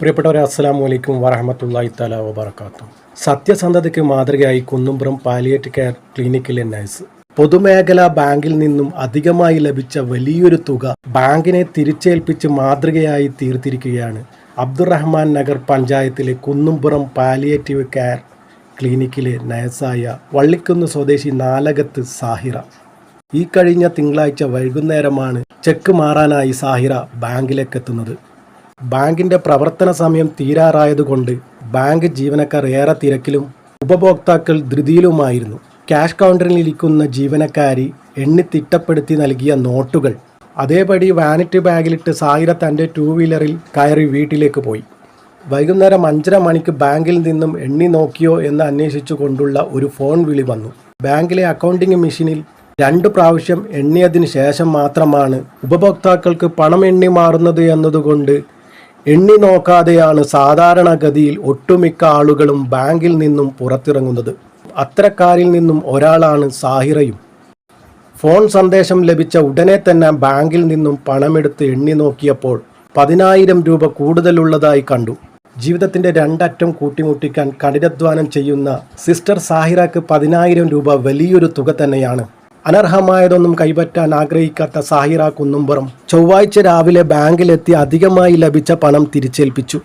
പ്രിയപ്പെട്ടവരെ അസ്സലാമു അലൈക്കും വറഹമത്തല്ലാഹി തല വബർക്കാത്തു സത്യസന്ധതയ്ക്ക് മാതൃകയായി കുന്നുംപുറം പാലിയേറ്റ് കെയർ ക്ലിനിക്കിലെ നഴ്സ്. പൊതുമേഖലാ ബാങ്കിൽ നിന്നും അധികമായി ലഭിച്ച വലിയൊരു തുക ബാങ്കിനെ തിരിച്ചേൽപ്പിച്ച് മാതൃകയായി തീർത്തിരിക്കുകയാണ് അബ്ദുറഹ്മാൻ നഗർ പഞ്ചായത്തിലെ കുന്നുംപുറം പാലിയേറ്റീവ് കെയർ ക്ലിനിക്കിലെ നഴ്സായ വള്ളിക്കുന്ന് സ്വദേശി നാലകത്ത് സാഹിറ. ഈ കഴിഞ്ഞ തിങ്കളാഴ്ച വൈകുന്നേരമാണ് ചെക്ക് മാറാനായി സാഹിറ ബാങ്കിലേക്കെത്തുന്നത്. ബാങ്കിന്റെ പ്രവർത്തന സമയം തീരാറായതുകൊണ്ട് ബാങ്ക് ജീവനക്കാർ ഏറെ തിരക്കിലും ഉപഭോക്താക്കൾ ധൃതിയിലുമായിരുന്നു. ക്യാഷ് കൗണ്ടറിൽ ഇരിക്കുന്ന ജീവനക്കാരി എണ്ണി തിട്ടപ്പെടുത്തി നൽകിയ നോട്ടുകൾ. അതേപടി വാനിറ്റി ബാഗിലിട്ട് സായിര തന്റെ ടൂ വീലറിൽ കയറി വീട്ടിലേക്ക് പോയി. വൈകുന്നേരം അഞ്ചര മണിക്ക് ബാങ്കിൽ നിന്നും എണ്ണി നോക്കിയോ എന്ന് അന്വേഷിച്ചു കൊണ്ടുള്ള ഒരു ഫോൺ വിളി വന്നു. ബാങ്കിലെ അക്കൗണ്ടിംഗ് മെഷീനിൽ രണ്ട് പ്രാവശ്യം എണ്ണിയതിന് ശേഷം മാത്രമാണ് ഉപഭോക്താക്കൾക്ക് പണം എണ്ണി മാറുന്നത് എന്നതുകൊണ്ട് എണ്ണി നോക്കാതെയാണ് സാധാരണഗതിയിൽ ഒട്ടുമിക്ക ആളുകളും ബാങ്കിൽ നിന്നും പുറത്തിറങ്ങുന്നത്. അത്തരക്കാരിൽ നിന്നും ഒരാളാണ് സാഹിറയും. ഫോൺ സന്ദേശം ലഭിച്ച ഉടനെ തന്നെ ബാങ്കിൽ നിന്നും പണമെടുത്ത് എണ്ണി നോക്കിയപ്പോൾ പതിനായിരം രൂപ കൂടുതലുള്ളതായി കണ്ടു. ജീവിതത്തിന്റെ രണ്ടറ്റം കൂട്ടിമുട്ടിക്കാൻ കഠിനാധ്വാനം ചെയ്യുന്ന സിസ്റ്റർ സാഹിറക്ക് പതിനായിരം രൂപ വലിയൊരു തുക തന്നെയാണ്. അനർഹമായതൊന്നും കൈപറ്റാൻ ആഗ്രഹിക്കാത്ത സാഹിറ കുന്നുംപുറം ചൊവ്വാഴ്ച രാവിലെ ബാങ്കിലെത്തി അധികമായി ലഭിച്ച പണം തിരിച്ചേൽപ്പിച്ചു.